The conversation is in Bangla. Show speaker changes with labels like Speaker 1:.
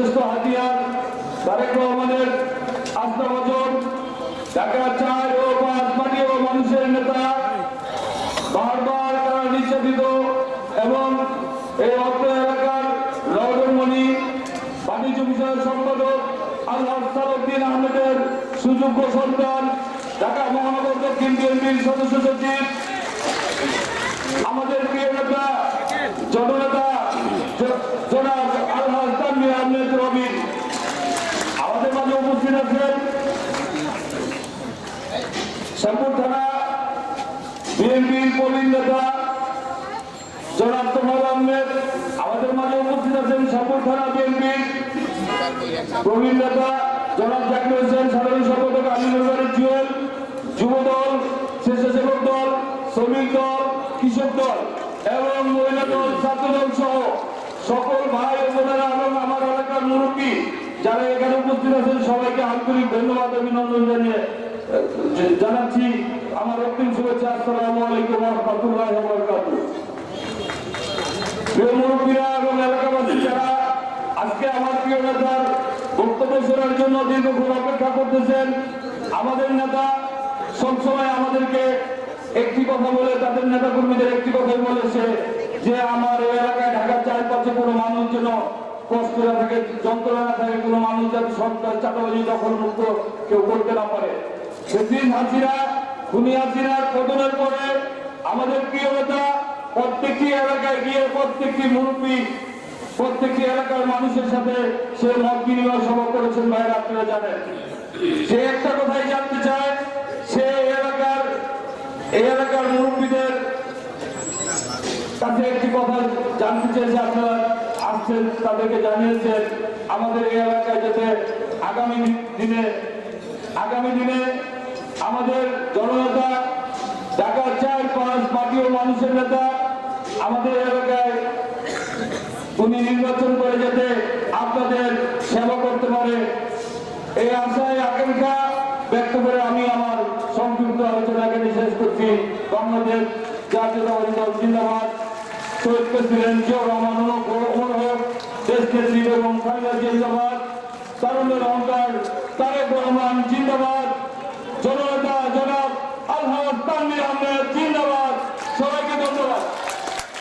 Speaker 1: বিশ্বস্ত হাতিয়ার তারেক রহমানের আস্থাভাজন ঢাকা চার ও পাঁচ পার্টি ও মানুষের নেতা, বারবার তারা নির্যাতিত এবং এই অত্র এলাকার রহমণি বাণিজ্য বিষয়ের সম্পাদক আল্লাহ সালুদ্দিন আহমেদের সুযোগ্য সন্তান, ঢাকা মহানগর দক্ষিণ বিএনপির সদস্য সচিব, আমাদের প্রিয় নেতা, জননেতা জ- জনাব আল্লাহ রবি আমাদের মাঝে উপস্থিত আছেন শ্যামপুর থানা বিএনপির প্রবীণ নেতা জনাব তোফাল আহমেদ। আমাদের মাঝে উপস্থিত আছেন শ্যামপুর থানা বিএনপির প্রবীণ নেতা জনাব জাকির হোসেন, সাধারণ সম্পাদক আমিনুল বাড়ি জুয়েল যুব দল স্বেচ্ছাসেবক দল, শ্রমিক দল, কৃষক দল এবং মহিলা দল ছাত্র সহ সকল ভাই বোনেরা, এবং আমার এলাকার মুরব্বী যারা এখানে উপস্থিত আছেন, সবাইকে আন্তরিক ধন্যবাদ, অভিনন্দন জানিয়ে জানাচ্ছি আমার অন্তিম শুভেচ্ছা। আসসালামু আলাইকুম রহমতুল্লাহ মুরব্বীরা এবং এলাকাবাসী, যারা আজকে আমার প্রিয় নেতার বক্তব্য শোনার জন্য দীর্ঘক্ষণ অপেক্ষা করতেছেন, আমাদের নেতা সবসময় আমাদেরকে একটি কথা বলে, তাদের নেতা কর্মীদের একটি কথাই বলেছে যে, আমার এই এলাকায় ঢাকার চারপাশে কোনো মানুষ যেন কষ্ট থাকে যন্ত্রণা না থাকে কোনো মানুষ যাতে সরকার চাটাবাজি দখল মুক্ত কেউ করতে না পারে। সেদিন হাজিরা, খুনি হাসিনার পতনের পরে আমাদের প্রিয় নেতা প্রত্যেকটি এলাকায় গিয়ে প্রত্যেকটি মুরব্বী, প্রত্যেকটি এলাকার মানুষের সাথে সে মত বিনিময় সভা করেছেন ভাইয়ের আপনারা জানেন। সে একটা কথাই জানতে চায়, সে এলাকার, এই এলাকার মুরব্বীদের কাছে একটি কথা জানতে চেয়েছে আপনারা আসছেন, তাদেরকে জানিয়েছেন, আমাদের এই এলাকায় যাতে আগামী দিনে আগামী দিনে আমাদের জননেতা, ঢাকার চার পাঁচ পার্টি ও মানুষের নেতা আমাদের এলাকায় উনি নির্বাচন করে যাতে আপনাদের সেবা করতে পারে। এই আশায় আকাঙ্ক্ষা ব্যক্ত করে আমি আমার সংক্ষিপ্ত আলোচনাকে শেষ করছি। বাংলাদেশ জাতীয়তাবাদী দল জিন্দাবাদ। শহীদ প্রেসিডেন্ট জিয়া রহমান এবং খালেদা জিন্দাবাদ। তারুণের